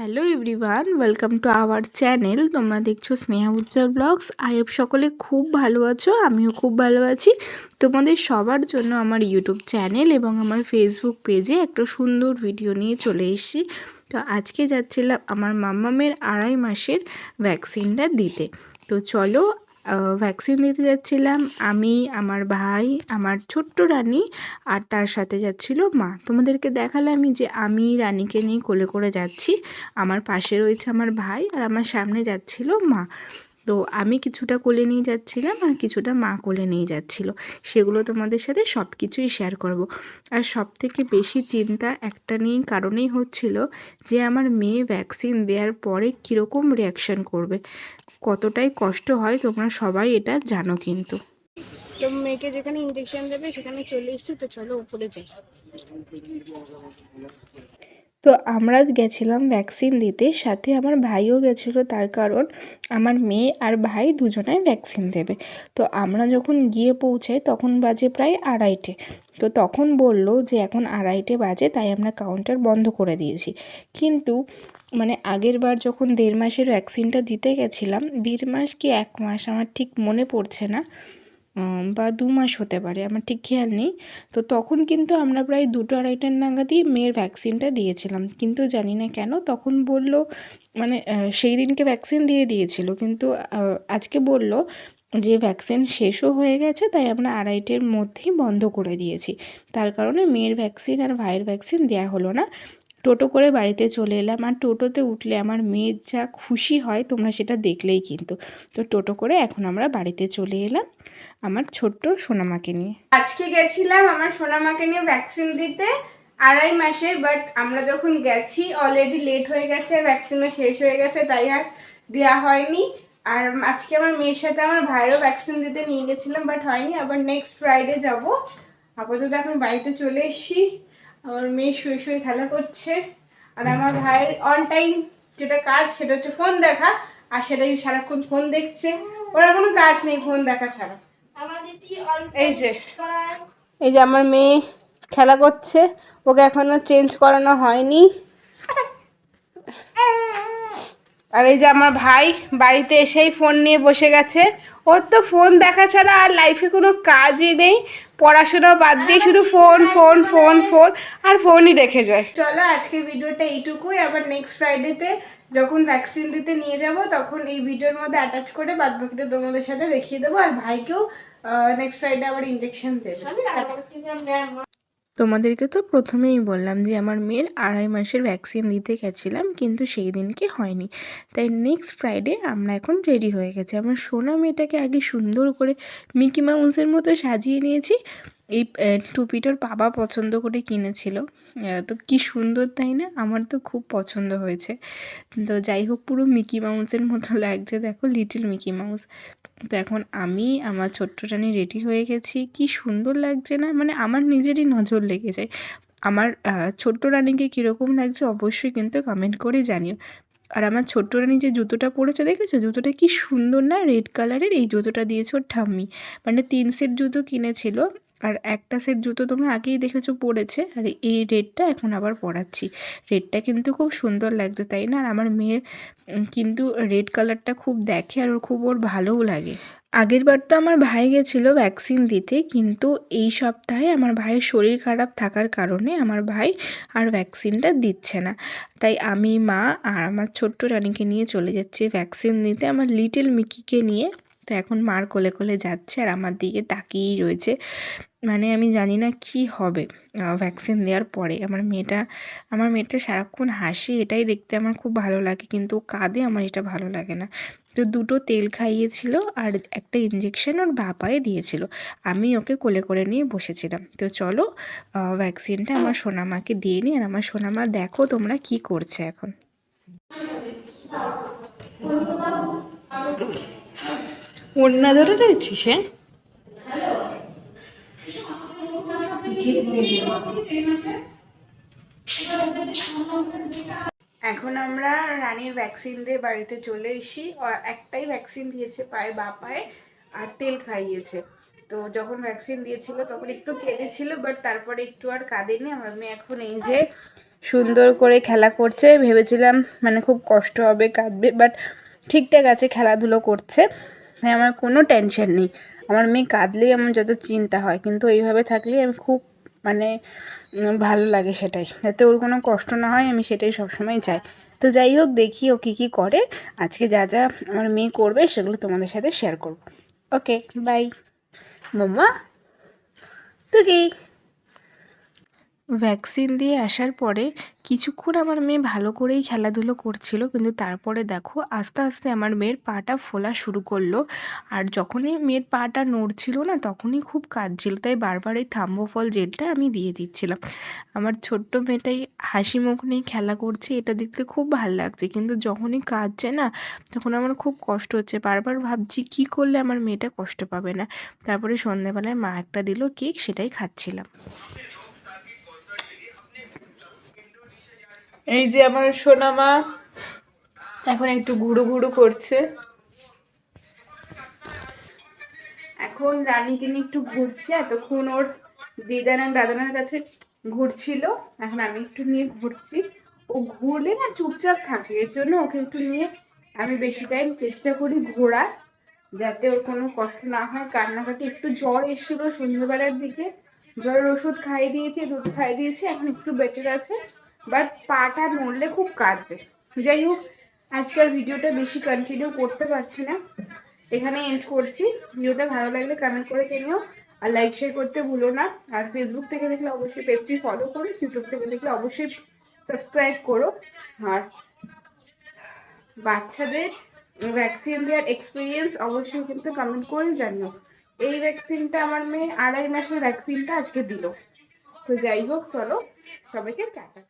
Hello everyone, welcome to our channel. তোমরা দেখছ স্নেহা উজ্জ্বল blogs. If সকলে খুব ভালো আছো, আমিও খুব ভালো আছি। তোমাদের সবার জন্য আমার ইউটিউব চ্যানেল এবং আমার ফেসবুক পেজে একটা সুন্দর ভিডিও নিয়ে চলে এসেছি। তো আজকে যাচ্ছিলাম আমার মাম্মামের আড়াই মাসের ভ্যাকসিনটা দিতে। তো চলো ভ্যাকসিন দিতে যাচ্ছিলাম। আমি, আমার ভাই, আমার ছোট্ট রানী আর তার সাথে যাচ্ছিল মা। তোমাদেরকে দেখালামই যে আমি রানীকে নিয়ে কোলে করে যাচ্ছি। আমার পাশে রয়েছে আমার ভাই আর আমার সামনে যাচ্ছিল মা। তো আমি কিছুটা কোলে নিয়ে যাচ্ছিলাম আর কিছুটা মা কোলে নিয়ে যাচ্ছিল। সেগুলো তোমাদের সাথে সব কিছুই শেয়ার করব। আর সব থেকে বেশি চিন্তা একটা নিয়ে কারণেই হচ্ছিল যে আমার মেয়ে ভ্যাকসিন দেওয়ার পরে কীরকম রিয়াকশান করবে। কতটাই কষ্ট হয় তোমরা সবাই এটা জানো কিন্তু। তো মেয়েকে যেখানে ইঞ্জেকশন দেবে সেখানে চলে এসেছি, তো চলো উপরে যাই। তো আমরা গেছিলাম ভ্যাকসিন দিতে, সাথে আমার ভাইও গেছিল, তার কারণ আমার মেয়ে আর ভাই দুজনাই ভ্যাকসিন দেবে। তো আমরা যখন গিয়ে পৌঁছাই, তখন বাজে প্রায় আড়াইটে। তো তখন বলল যে এখন আড়াইটে বাজে, তাই আমরা কাউন্টার বন্ধ করে দিয়েছি। কিন্তু মানে আগের বার যখন দেড় মাসের ভ্যাকসিনটা দিতে গেছিলাম, দেড় মাস কি এক মাস আমার ঠিক মনে পড়ছে না। বা দু মাস হতে পারে, আমার ঠিক খেয়াল নেই। তো তখন কিন্তু আমরা প্রায় দুটো আড়াইটার নাগাদই মেয়ের ভ্যাকসিনটা দিয়েছিলাম। কিন্তু জানি না কেন, তখন বলল মানে সেই দিনকে ভ্যাকসিন দিয়ে দিয়েছিল। কিন্তু আজকে বলল যে ভ্যাকসিন শেষও হয়ে গেছে, তাই আমরা আড়াইটের মধ্যেই বন্ধ করে দিয়েছি। তার কারণে মেয়ের ভ্যাকসিন আর ভাইয়ের ভ্যাকসিন দেওয়া হলো না। টোটো করে বাড়িতে চলে এলাম আর টোটোতে উঠলে আমার মেয়ের যা খুশি হয় তোমরা সেটা দেখলেই কিন্তু। তো টোটো করে এখন আমরা বাড়িতে চলে এলাম আমার ছোট্ট সোনামাকে নিয়ে। আজকে গেছিলাম আমার সোনামাকে নিয়ে ভ্যাকসিন দিতে, আড়াই মাসের বাট আমরা যখন গেছি অলরেডি লেট হয়ে গেছে ভ্যাকসিনও শেষ হয়ে গেছে, তাই আর দেওয়া হয়নি। আর আজকে আমার মেয়ের সাথে আমার ভাইয়েরও ভ্যাকসিন দিতে নিয়ে গেছিলাম বাট হয়নি। আবার নেক্সট ফ্রাইডে যাব। আপাতত এখন বাড়িতে চলে এসেছি। আমার মেয়ে শুয়ে শুয়ে খেলা করছে আর আমার ভাইয়ের অন টাইম যেটা কাজ সেটা হচ্ছে ফোন দেখা আর সেটাই সারাক্ষণ ফোন দেখছে। ওরা কোনো কাজ নেই ফোন দেখা ছাড়া। এই যে এই যে আমার মেয়ে খেলা করছে, ওকে এখনও চেঞ্জ করানো হয়নি। আর এই যে আমার ভাই বাড়িতে এসেই ফোন নিয়ে বসে গেছে। ওর তো ফোন দেখা ছাড়া আর লাইফে কোনো কাজই নেই। পড়াশোনা বাদ দিয়ে শুধু ফোন ফোন ফোন ফোন আর ফোনই দেখে যায়। চলো আজকে ভিডিওটা এইটুকুই। আবার নেক্সট ফ্রাইডেতে যখন ভ্যাকসিন দিতে নিয়ে যাব তখন এই ভিডিওর মধ্যে অ্যাটাচ করে বাদ বাকিটা তোমাদের সাথে দেখিয়ে দেবো। আর ভাইকেও নেক্সট ফ্রাইডে আবার ইঞ্জেকশন দেবে। তোমাদেরকে তো প্রথমেই বললাম যে আমার মেয়ের আড়াই মাসের ভ্যাকসিন দিতে গেছিলাম, কিন্তু সেই দিনকে হয়নি। তাই নেক্সট ফ্রাইডে আমরা এখন রেডি হয়ে গেছি। আমার সোনা মেয়েটাকে আগে সুন্দর করে মিকি মাউসের মতো সাজিয়ে নিয়েছি। এই টুপিটার বাবা পছন্দ করে কিনেছিল। তো কি সুন্দর তাই না? আমার তো খুব পছন্দ হয়েছে। তো যাই হোক, পুরো মিকি মাউসের মতো লাগছে। দেখো লিটিল মিকি মাউস তো এখন আমি, আমার ছোট্ট রানি রেডি হয়ে গেছি। কি সুন্দর লাগছে না? মানে আমার নিজেরই নজর লেগে যায়। আমার ছোট্ট রানিকে কীরকম লাগছে অবশ্যই কিন্তু কমেন্ট করে জানিও। আর আমার ছোট্ট রানি যে জুতোটা পরেছে, দেখেছ? জুতোটা কি সুন্দর না? রেড কালারের এই জুতোটা দিয়েছে ওর ঠাম্মি। মানে তিন সেট জুতো কিনেছিল। আর একটা সেট জুতো তোমরা আগেই দেখেছ পরেছে, আর এই রেডটা এখন আবার পরাচ্ছি। রেডটা কিন্তু খুব সুন্দর লাগছে, তাই না? আর আমার মেয়ের কিন্তু রেড কালারটা খুব দেখে, আর ওর খুব ওর ভালোও লাগে। আগের বার তো আমার ভাই গেছিল ভ্যাকসিন দিতে, কিন্তু এই সপ্তাহে আমার ভাইয়ের শরীর খারাপ থাকার কারণে আমার ভাই আর ভ্যাকসিনটা দিচ্ছে না। তাই আমি, মা আর আমার ছোট্ট রানীকে নিয়ে চলে যাচ্ছি ভ্যাকসিন দিতে আমার লিটল মিকিকে নিয়ে। তো এখন মার কোলে কোলে যাচ্ছে আর আমার দিকে তাকিয়েই রয়েছে। মানে আমি জানি না কি হবে ভ্যাকসিন দেওয়ার পরে। আমার মেয়েটা আমার মেয়েটা সারাক্ষণ হাসি, এটাই দেখতে আমার খুব ভালো লাগে, কিন্তু কাঁদে, আমার এটা ভালো লাগে না। তো দুটো তেল খাইয়েছিল আর একটা ইঞ্জেকশন ওর বাপায়ে দিয়েছিল। আমি ওকে কোলে করে নিয়ে বসেছিলাম। তো চলো ভ্যাকসিনটা আমার সোনামাকে দিয়ে নিই আর আমার সোনামা দেখো তোমরা কি করছে এখন। অন্য ধরে রয়েছিস হ্যাঁ? এখন আমরা রানীর ভ্যাকসিন দিয়ে বাড়িতে চলে এসি আর একটাই ভ্যাকসিন দিয়েছে পায়ে, বা পায়ে, আর তেল খাইয়েছে। তো যখন ভ্যাকসিন দিয়েছিল, তখন একটু কেঁদেছিল বাট তারপরে একটু আর কাঁদেনি। আমার মেয়ে এখন এই যে সুন্দর করে খেলা করছে। ভেবেছিলাম মানে খুব কষ্ট হবে, কাঁদবে বাট ঠিকঠাক আছে, খেলাধুলো করছে। তাই আমার কোনো টেনশন নেই। আমার মেয়ে কাঁদলেই আমার যত চিন্তা হয়, কিন্তু এইভাবে থাকলেই আমি খুব মানে ভালো লাগে সেটাই। যাতে ওর কোনো কষ্ট না হয়, আমি সেটাই সবসময় চাই। তো যাই হোক, দেখি ও কী কী করে। আজকে যা যা আমার মেয়ে করবে, সেগুলো তোমাদের সাথে শেয়ার করব। ওকে বাই মোম্মা তুই কি? ভ্যাকসিন দিয়ে আসার পরে কিছুক্ষণ আমার মেয়ে ভালো করেই খেলাধুলো করছিল। কিন্তু তারপরে দেখো আস্তে আস্তে আমার মেয়ের পাটা ফোলা শুরু করল। আর যখনই মেয়ের পাটা নড়ছিল না, তখনই খুব কাঁদছিল। তাই বারবার এই থাম্বো ফল জেলটা আমি দিয়ে দিচ্ছিলাম। আমার ছোট্ট মেয়েটাই হাসি মুখ নিয়ে খেলা করছে, এটা দেখতে খুব ভালো লাগছে। কিন্তু যখনই কাঁদছে না, তখন আমার খুব কষ্ট হচ্ছে। বারবার ভাবছি কী করলে আমার মেয়েটা কষ্ট পাবে না। তারপরে সন্ধ্যেবেলায় মা একটা দিল কেক, সেটাই খাচ্ছিলাম। এই যে আমার সোনা মা এখন একটু ঘুরু ঘুরু করছে। এখন রানীকে নিয়ে একটু ঘুরছে, এতক্ষণ ওর দিদানার, দাদানার কাছে ঘুরছিল। এখন আমি একটু নিয়ে ঘুরছি। ও ঘুরলে না চুপচাপ থাকে, এর জন্য ওকে একটু নিয়ে আমি বেশি টাইম চেষ্টা করি ঘোরার, যাতে ওর কোনো কষ্ট না হয়। কান্নাকাটি, একটু জ্বর এসেছিল সন্ধ্যেবেলার দিকে। জ্বরের ওষুধ খাইয়ে দিয়েছে, দুধ খাইয়ে দিয়েছি, এখন একটু বেটার আছে। বাট পাটা নড়লে খুব কাঁদছে যাই হোক আজকাল ভিডিওটা বেশি কন্টিনিউ করতে পারছি না। এখানে এন্ড করছি। ভিডিওটা ভালো লাগলে কমেন্ট করে জানিও। আর লাইক শেয়ার করতে ভুলো না। আর ফেসবুক থেকে দেখলে অবশ্যই পেজটি ফলো করো। ইউটিউব থেকে দেখলে অবশ্যই সাবস্ক্রাইব করো। আর বাচ্চাদের ভ্যাকসিন দেওয়ার এক্সপিরিয়েন্স অবশ্যই কিন্তু কমেন্ট করে জানিও। এই ভ্যাকসিনটা আমার মেয়ে আড়াই মাসের ভ্যাকসিনটা আজকে দিল। তো যাই হোক, চলো সবাইকে টাটা।